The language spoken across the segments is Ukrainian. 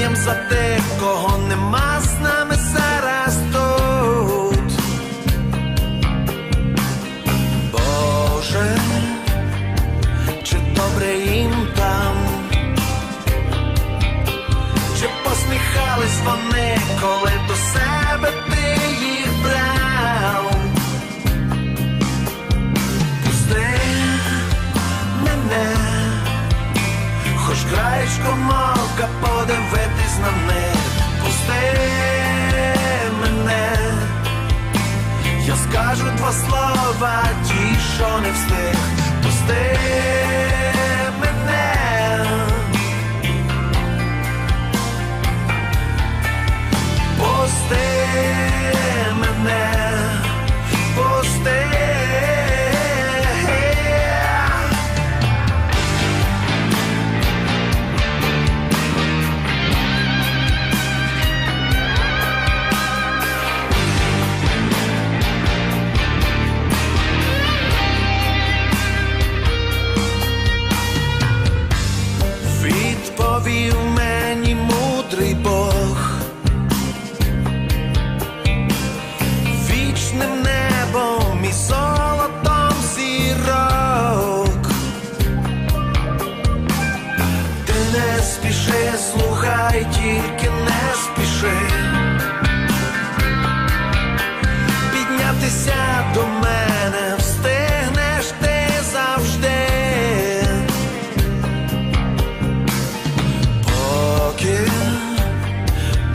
вип'єм за тих, кого нема з нами зараз тут. Боже, чи добре їм там, чи посміхались вони, коли до себе ти їх брав? Пусти мене, хоч краєчком мавка по незнане, пусте мене, я скажу два слова, ті, що не встиг, пусте. Відповів мені мудрий Бог, вічним небом і золотом зірок. Ти не спіши, слухай, тільки не спіши.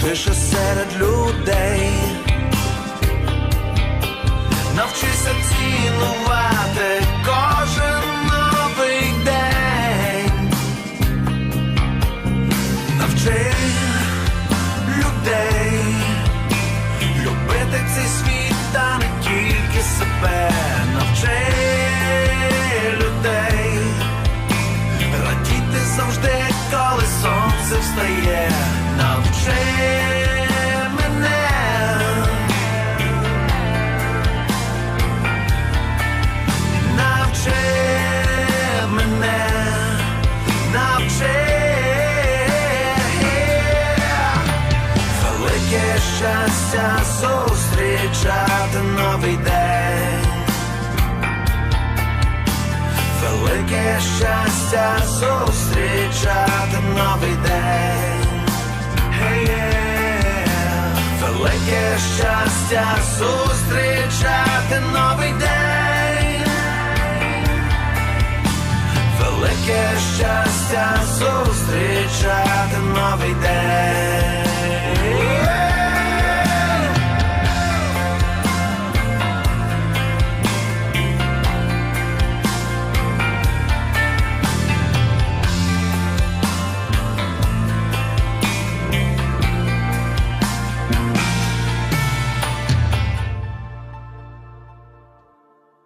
Тиша серед людей, навчися цінувати кожен новий день, навчи людей любити цей світ, та не тільки себе, навчи людей радіти завжди, коли сонце встає, щастя зустрічати новий день. Велике щастя зустрічати новий день. Щастя зустрічати новий день.